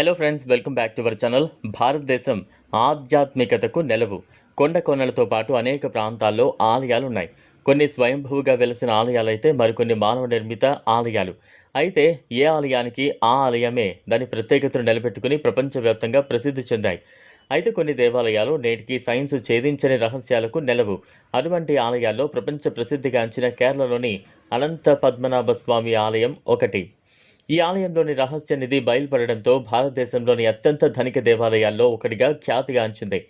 Hello friends welcome back to our channel భారతదేశం ఆధ్యాత్మికతకు నెలవు. కొండ కొనలతో పాటు అనేక ప్రాంతాల్లో ఆలయాలు ఉన్నాయి కొన్ని స్వయంభూగా వెలిసిన ఆలయాలు అయితే మరికొన్ని మానవ నిర్మిత ఆలయాలు. అయితే ఏ ఆలయానికి ఆ ఆలయమే దాని ప్రత్యేకతను నిలబెట్టుకుని ప్రపంచవ్యాప్తంగా ప్రసిద్ధి చెందాయి. అయితే కొన్ని దేవాలయాలు నేటికి సైన్స్ ఛేదించని రహస్యాలకు నెలవు. అటువంటి ఆలయాల్లో ప్రపంచ ప్రసిద్ధిగాంచిన కేరళలోని అనంత పద్మనాభ స్వామి ఆలయం ఒకటి. ఈ ఆలయంలోని రహస్య నిధి బయలుపడడంతో భారతదేశంలోని అత్యంత ధనిక దేవాలయాల్లో ఒకటిగా ఖ్యాతిగాంచింది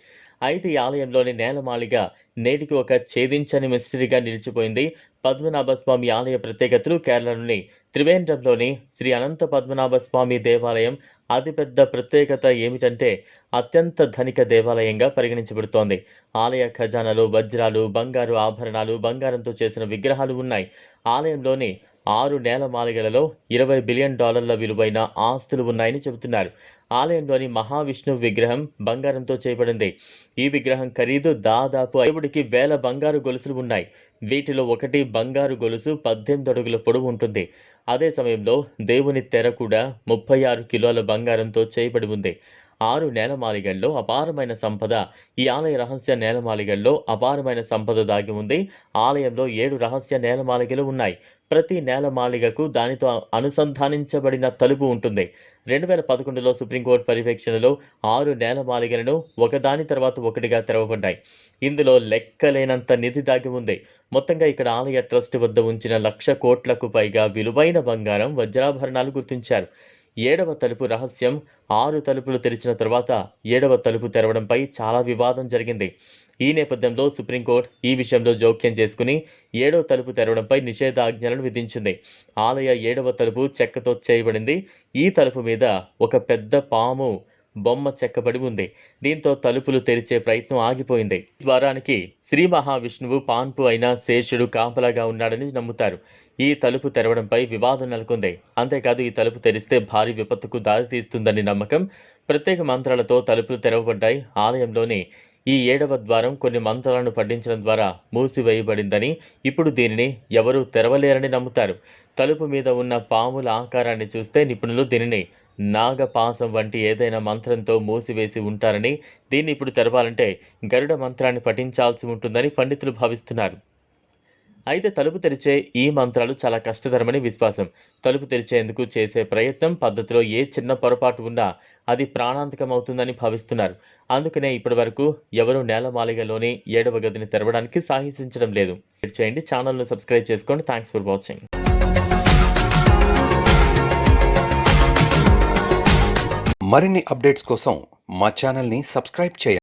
అయితే ఈ ఆలయంలోని నేలమాళిగ నేటికి ఒక ఛేదించని మిస్టరీగా నిలిచిపోయింది. పద్మనాభ స్వామి ఆలయ ప్రత్యేకతలు కేరళలోని త్రివేంద్రంలోని శ్రీ అనంత పద్మనాభ స్వామి దేవాలయం అతిపెద్ద ప్రత్యేకత ఏమిటంటే అత్యంత ధనిక దేవాలయంగా పరిగణించబడుతోంది. ఆలయ ఖజానాలు వజ్రాలు బంగారు ఆభరణాలు బంగారంతో చేసిన విగ్రహాలు ఉన్నాయి. ఆలయంలోని ఆరు నేల మాలిగలలో ఇరవై బిలియన్ డాలర్ల విలువైన ఆస్తులు ఉన్నాయని చెబుతున్నారు. ఆలయంలోని మహావిష్ణువు విగ్రహం బంగారంతో చేయబడింది. ఈ విగ్రహం ఖరీదు దాదాపు ఐదుడికి వేల బంగారు గొలుసులు ఉన్నాయి. వీటిలో ఒకటి బంగారు గొలుసు పద్దెనిమిది అడుగుల పొడవు ఉంటుంది. అదే సమయంలో దేవుని తెర కూడా ముప్పై ఆరు కిలోల బంగారంతో చేయబడి ఉంది. ఆరు నేలమాలిగల్లో అపారమైన సంపద. ఈ ఆలయ రహస్య నేలమాలిగల్లో అపారమైన సంపద దాగి ఉంది. ఆలయంలో ఏడు రహస్య నేలమాలిగలు ఉన్నాయి. ప్రతి నేలమాలిగకు దానితో అనుసంధానించబడిన తలుపు ఉంటుంది. రెండు వేల పదకొండులో సుప్రీంకోర్టు పర్యవేక్షణలో ఆరు నేలమాలిగలను ఒకదాని తర్వాత ఒకటిగా తెరవబడ్డాయి. ఇందులో లెక్కలేనంత నిధి దాగి ఉంది. మొత్తంగా ఇక్కడ ఆలయ ట్రస్ట్ వద్ద ఉంచిన లక్ష కోట్లకు పైగా విలువైన బంగారం వజ్రాభరణాలు గుర్తించారు. ఏడవ తలుపు రహస్యం. ఆరు తలుపులు తెరిచిన తర్వాత ఏడవ తలుపు తెరవడంపై చాలా వివాదం జరిగింది. ఈ నేపథ్యంలో సుప్రీంకోర్టు ఈ విషయంలో జోక్యం చేసుకుని ఏడవ తలుపు తెరవడంపై నిషేధాజ్ఞలను విధించింది. ఆలయ ఏడవ తలుపు చెక్కతో చేయబడింది. ఈ తలుపు మీద ఒక పెద్ద పాము బొమ్మ చెక్కబడి ఉంది. దీంతో తలుపులు తెరిచే ప్రయత్నం ఆగిపోయింది. ద్వారానికి శ్రీ మహావిష్ణువు పాన్పు అయిన శేషుడు కాపలాగా ఉన్నాడని నమ్ముతారు. ఈ తలుపు తెరవడంపై వివాదం నెలకొంది. అంతేకాదు ఈ తలుపు తెరిస్తే భారీ విపత్తుకు దారితీస్తుందని నమ్మకం ప్రత్యేక మంత్రాలతో తలుపులు తెరవబడ్డాయి. ఆలయంలోని ఈ ఏడవ ద్వారం కొన్ని మంత్రాలను పఠించడం ద్వారా మూసివేయబడిందని ఇప్పుడు దీనిని ఎవరూ తెరవలేరని నమ్ముతారు. తలుపు మీద ఉన్న పాముల ఆకారాన్ని చూస్తే నిపుణులు దీనిని నాగపాసం వంటి ఏదైనా మంత్రంతో మూసివేసి ఉంటారని దీన్ని ఇప్పుడు తెరవాలంటే గరుడ మంత్రాన్ని పఠించాల్సి ఉంటుందని పండితులు భావిస్తున్నారు. అయితే తలుపు తెరిచే ఈ మంత్రాలు చాలా కష్టతరమని విశ్వాసం. తలుపు తెరిచేందుకు చేసే ప్రయత్నం పద్ధతిలో ఏ చిన్న పొరపాటు ఉన్నా అది ప్రాణాంతకమవుతుందని భావిస్తున్నారు. అందుకనే ఇప్పటి వరకు ఎవరూ నేలమాలిగలోని ఏడవ గదిని తెరవడానికి సాహసించడం లేదు. చేయండి ఛానల్ను సబ్స్క్రైబ్ చేసుకోండి. Thanks for watching. మరిన్ని అప్డేట్స్ కోసం మా ఛానల్ని సబ్స్క్రైబ్ చేయండి.